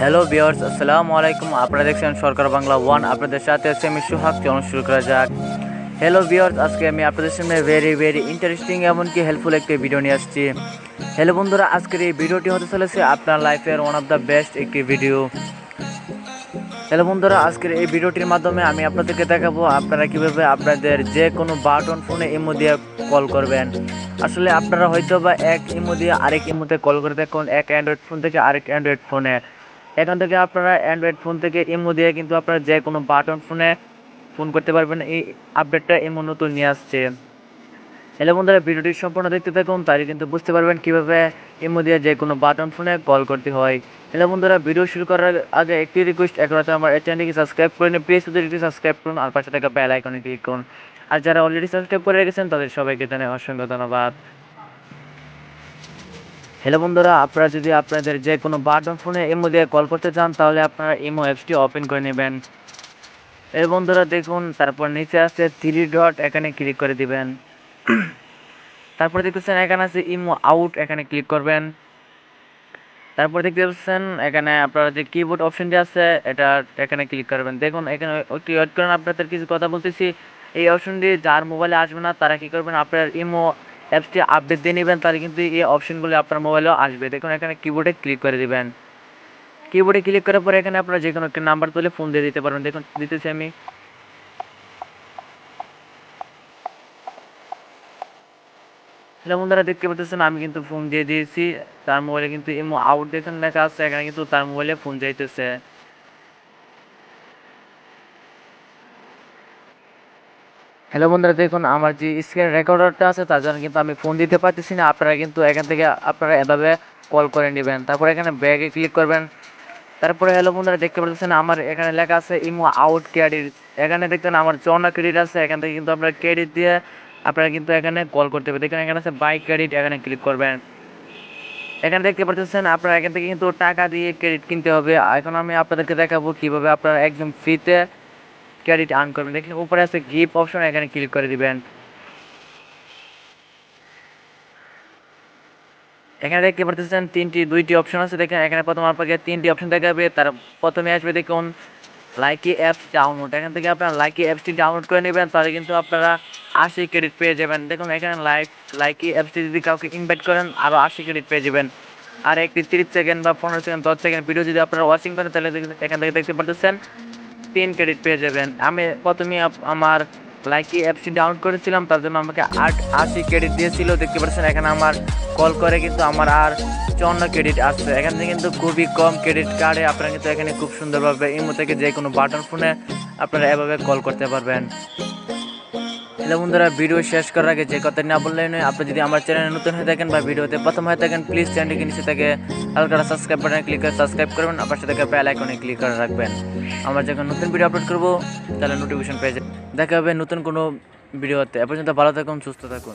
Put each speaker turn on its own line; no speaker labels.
Hello বিয়ার্স আসসালামু আলাইকুম আপনারা দেখছেন সরকার বাংলা ওয়ান আপনাদের সাথে আছে আমি সুহাগ। চলুন শুরু করা যাক। হ্যালো বিয়ার্স আজকে আমি আপনাদের সামনে ভেরি ভেরি ইন্টারেস্টিং এমনকি হেল্পফুল একটি ভিডিও নিয়ে আসছি। হ্যালো বন্ধুরা, আজকের এই ভিডিওটি হতে চলেছে আপনার লাইফের ওয়ান অফ দ্য বেস্ট একটি ভিডিও হ্যালো বন্ধুরা, আজকের এই ভিডিওটির মাধ্যমে আমি আপনাদেরকে দেখাবো আপনারা কীভাবে আপনাদের যে কোনো বাটন ফোনে ইমো দিয়ে কল করবেন। আসলে আপনারা হয়তো বা এক ইমো দিয়ে আরেক ইমোতে কল করে দেখুন, এক অ্যান্ড্রয়েড ফোন থেকে আরেক অ্যান্ড্রয়েড ফোনে এখান থেকে আপনারা অ্যান্ড্রয়েড ফোন থেকে ইমো দিয়ে কিন্তু আপনারা যে কোনো বাটন ফোনে ফোন করতে পারবেন। এই আপডেটটা ইমো নতুন নিয়ে আসছে। হ্যালো বন্ধুরা, ভিডিওটি সম্পূর্ণ দেখতে থাকুন, তাহলে কিন্তু বুঝতে পারবেন কীভাবে ইমো দিয়ে যে কোনো বাটন ফোনে কল করতে হয়। হ্যালো বন্ধুরা, ভিডিও শুরু করার আগে একটি রিকোয়েস্ট এখন আমার এই চ্যানেলটি সাবস্ক্রাইব করে নিন প্লিজ একটি সাবস্ক্রাইব করুন, আর পাশে থাকা বেল আইকনে ক্লিক করুন। আর যারা অলরেডি সাবস্ক্রাইব করে রেখেছেন, তাদের সবাইকে জানাই অসংখ্য ধন্যবাদ। হ্যালো বন্ধুরা, আপনারা যদি আপনাদের যে কোনো বাটন ফোনে ইমো দিয়ে কল করতে চান, তাহলে আপনারা ইমো অ্যাপসটি ওপেন করে নেবেন। এই বন্ধুরা, দেখুন, তারপর নিচে আছে থ্রি ডট এখানে ক্লিক করে দিবেন। তারপর দেখতেছেন এখানে আছে ইমো আউট, এখানে ক্লিক করবেন। তারপর দেখতে পাচ্ছেন এখানে আপনার যে কিবোর্ড অপশনটি আছে, এটা এখানে ক্লিক করবেন। দেখুন, এখানে একটু ওয়েট করেন, আপনাদের কিছু কথা বলতেছি। এই অপশনটি যার মোবাইলে আসবে না, তারা কি করবেন, আপনার ইমো অ্যাপসটি আপডেট দিয়ে নেবেন, তাহলে কিন্তু এই অপশনগুলি আপনার মোবাইলেও আসবে। দেখুন, এখানে কিবোর্ডে ক্লিক করে দিবেন। কিবোর্ডে ক্লিক করার পরে এখানে আপনারা যে কোনো একটা নাম্বার তুলে ফোন দিয়ে দিতে পারবেন। দেখুন, দিতেছি আমি। হ্যালো বন্ধুরা দেখতে পাচ্ছেন, আমি কিন্তু ফোন দিয়ে দিয়েছি। তার মোবাইলে কিন্তু ইমো আউট দেখেন লেখা আছে, এখানে কিন্তু তার মোবাইলে ফোন যাইতেছে। হ্যালো বন্ধুরা, দেখুন, আমার যে স্ক্রিন রেকর্ডারটা আছে, তার জন্য কিন্তু আমি ফোন দিতে পারতেছি না। আপনারা কিন্তু এখান থেকে আপনারা এভাবে কল করে নেবেন। তারপরে এখানে ব্যাগে ক্লিক করবেন। তারপরে হ্যালো বন্ধুরা, দেখতে পাচ্ছেন, আমার এখানে লেখা আছে ইমো আউট ক্রেডিট এখানে দেখতেন আমার চনা ক্রেডিট আছে, এখান থেকে কিন্তু আপনারা ক্রেডিট দিয়ে আপনারা কিন্তু এখানে কল করতে পারবেন। দেখুন, এখানে আছে বাই ক্রেডিট এখানে ক্লিক করবেন। এখানে দেখতে পাচ্ছেন, আপনারা এখান থেকে কিন্তু টাকা দিয়ে ক্রেডিট কিনতে হবে। এখন আমি আপনাদেরকে দেখাবো কীভাবে আপনারা একদম ফ্রিতে ক্রেডিট আর্ন করবেন। দেখেন, উপরে আছে গিফট অপশন এখানে ক্লিক করে দিবেন। এখানে দেখতে পাচ্ছেন, তিনটি, দুইটি অপশন আছে। দেখেন, এখানে প্রথম আপনাকে তিনটি অপশন দেখাবে। তার প্রথমে আসবে, দেখুন লাইকি অ্যাপস ডাউনলোড এখান থেকে আপনারা লাইকি অ্যাপসটি ডাউনলোড করে নেবেন। তাহলে কিন্তু আপনারা আশি ক্রেডিট পেয়ে যাবেন। দেখুন, এখানে লাইক লাইকি অ্যাপসটি যদি কাউকে ইনভাইট করেন আরও আশি ক্রেডিট পেয়ে যাবেন। আর একটি তিরিশ সেকেন্ড বা পনেরো সেকেন্ড দশ সেকেন্ড ভিডিও যদি আপনারা ওয়াচিং করেন, তাহলে এখান থেকে দেখতে পাচ্ছেন তিন ক্রেডিট পেয়ে যাবেন। আমি প্রথমে আমার লাইকি অ্যাপসটি ডাউনলোড করেছিলাম, তার জন্য আমাকে আট আশি ক্রেডিট দিয়েছিল। দেখতে পাচ্ছেন এখানে আমার কল করে কিন্তু আমার আর চুয়ান্ন ক্রেডিট আসছে। এখান থেকে কিন্তু খুবই কম ক্রেডিট কার্ডে আপনারা কিন্তু এখানে খুব সুন্দরভাবে ইমো থেকে যে কোনো বাটন ফোনে আপনারা এভাবে কল করতে পারবেন। হ্যালো বন্ধুরা, ভিডিও শেষ করার আগে যে কথা না বললেই নয়, আপনি যদি আমার চ্যানেলে নতুন হয়ে থাকেন বা ভিডিওতে প্রথম হয়ে থাকেন প্লিজ চ্যানেলটিকে নিচে থেকে হালকা সাবস্ক্রাইব বাটনে ক্লিক করে সাবস্ক্রাইব করবেন আপনার সাথে বেল আইকনে ক্লিক করে রাখবেন। আমরা যখন নতুন ভিডিও আপলোড করব, তাহলে নোটিফিকেশন পেয়ে যাবে দেখা হবে নতুন কোনো ভিডিওতে। এ পর্যন্ত ভালো থাকুন, সুস্থ থাকুন।